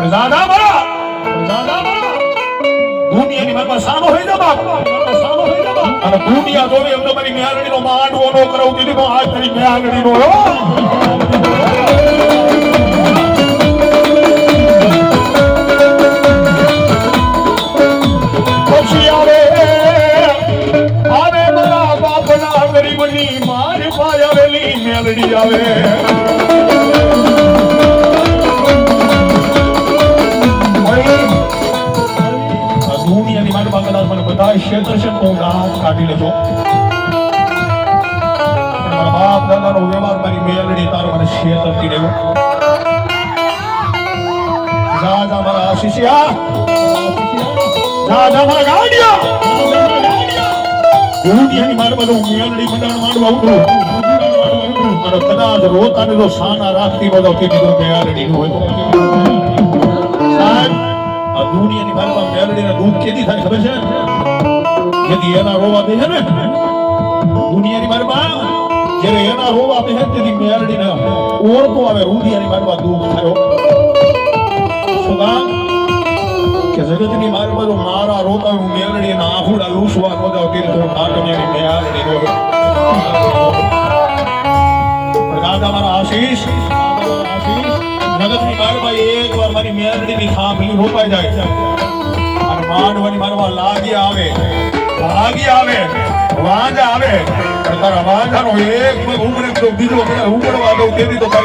પણ મારા પણ મારા દુનિયાની મારમાં સાનો હોય ને બાપ સાનો હોય ને બાપ અને દુનિયા જોવે એમ તમારી મેહાલડીનો માંડવો નો કરાવ દીધી, પણ આજ તારી મેહાલડીનો હો આવે મારા બાપના ગરીબની માર પાય આવેલી મેલડી આવે. બધા ક્ષેત્ર છે, તો હું દાંત કાઢી લેજો. મારા બાપ દાદાનો વ્યવહાર મારી મેલડી, તારો મને ક્ષેત્રથી જા જા મારા આશીષિયા જા મારા ગાંડિયા! દુનિયાની મારે બધું મેલડી સાના રાખતી બધો કીધું મેલડી હોય કેદી થાય, ખબર છે? જેથી એના રોવા દે છે ને. દુનિયાની મારમાં જ્યારે એના રોવા દે છે, તેથી મેલડીને ઓળખો આવે રૂધિયાની મારમાં દુઃખ થયો જગતની મારે રોતા હું મેલડી ના આહુડા મારમાં એક વાર મારી મેલડીની ખાંભલી રોપાઈ જાય છે. માંડવાની મારવા લાગી આવે. લાગી આવે. વાંજા આવે. તારા વાંજાનો એક ઉમરે બીજો ઉમરવા દઉં તેથી તો